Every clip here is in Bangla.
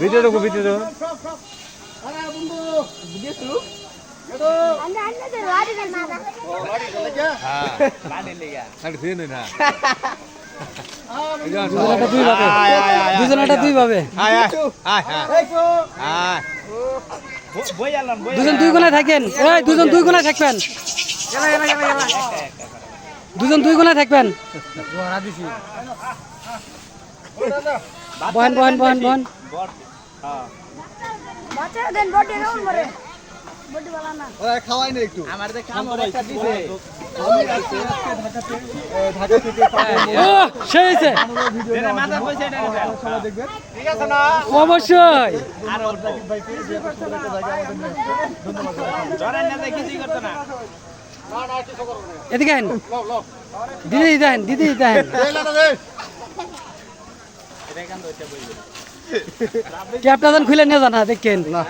ভিতরে ভিতরে আরে বন্ধু দুজন দুই গোলায় থাকেন। ওই দুজন দুই গোলায় থাকবেন। দুজন দুই গোলায় থাকবেন। বহেন বহেন বহেন বহেন বট বাচ্চারা দেন বডি রাউন্ড মারে। বডি বালা না। খাওয়াই না একটু। আমার যে কাম একটা দিছে। ও সেই হয়েছে এটা মাথা কইছে এটা ঠিক আছে না। অবশ্যই। আর অল্প। ধরেন না যে কিছুই করতো না। এদিকে দিদি দেন দিদি দেন যেন খুলে নিয়ে জানা দেখেন। না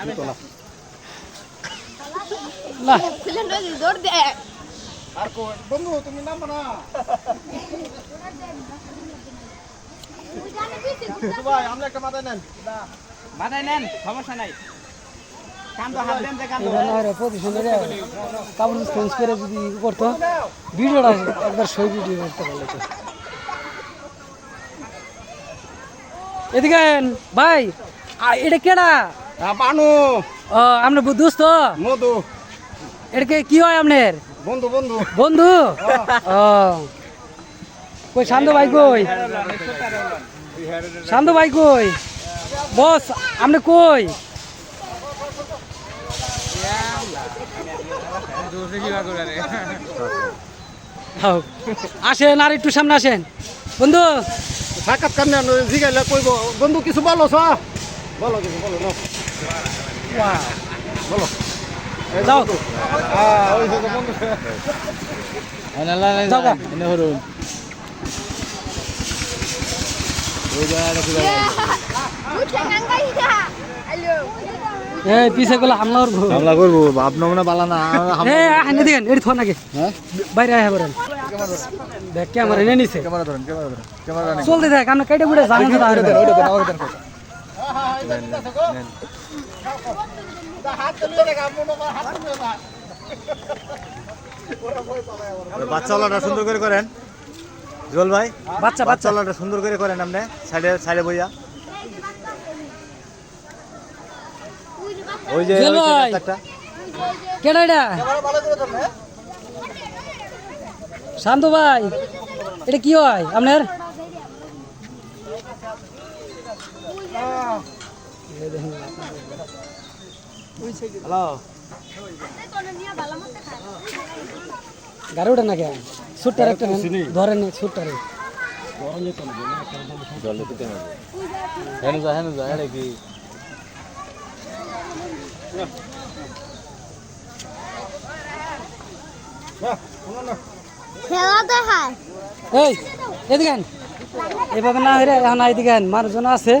না। খুলে নদী দৌড় দে আর কো বন্ধু তুমি নাম না ভাই আমরা একটা মাথায় নেন মাথায় নেন সমস্যা নাই হয় কাপড় চেঞ্জ করে যদি করতো ভিডিওটা একবার সই ভিডিও করতে পারলে তো এদিকে ভাই এটা কেডা? বানু। ও আপনার দোস্ত? মধু। এটা কে- কি হয় আপনার? বন্ধু বন্ধু। বন্ধু? ও। কই শান্ত ভাই কই? শান্ত ভাই কই? বস আপনি কই। আসেন আর একটু সামনে আসেন। বন্ধু সাক্ষাৎ কান্না জিগাইলে কইব বন্ধু কিছু বলো সা বলো কিছু বলো নাও। বলো। যাও। হ্যাঁ ওই যে বন্ধু। যাও গা। উঠে নাঙ্গাই যা হ্যালো এই পিছে গুলো হামলা করব। হামলা করব আপনার মনে না হ্যাঁ? বাইরে আহে বলেন। দেখ ক্যামেরা এনে নিছে ক্যামেরা ধরেন ক্যামেরা ধরেন ক্যামেরা নেন চলতে থাক আমরা কেটে বুড়ে জানেন তাহলে ওইটা দেন ওইটা দেন বাচ্চাওয়ালাটা সুন্দর করে করেন জল ভাই বাচ্চা বাচ্চা বাচ্চাওয়ালাটা সুন্দর করে করেন আপনি সাইডে সাইডে বইয়া ওই যে কেডা এটা শান্ত ভাই এটা কি হয় আপনার? গাড়ি ওঠে না কেন সুটটার একটা। ধরেন সুটটারে জল দিতে হবে। হেন যা হেন যা কি? এই এদিকে এভাবে না হইরে এখন এদিকে। মানুষজন আছে।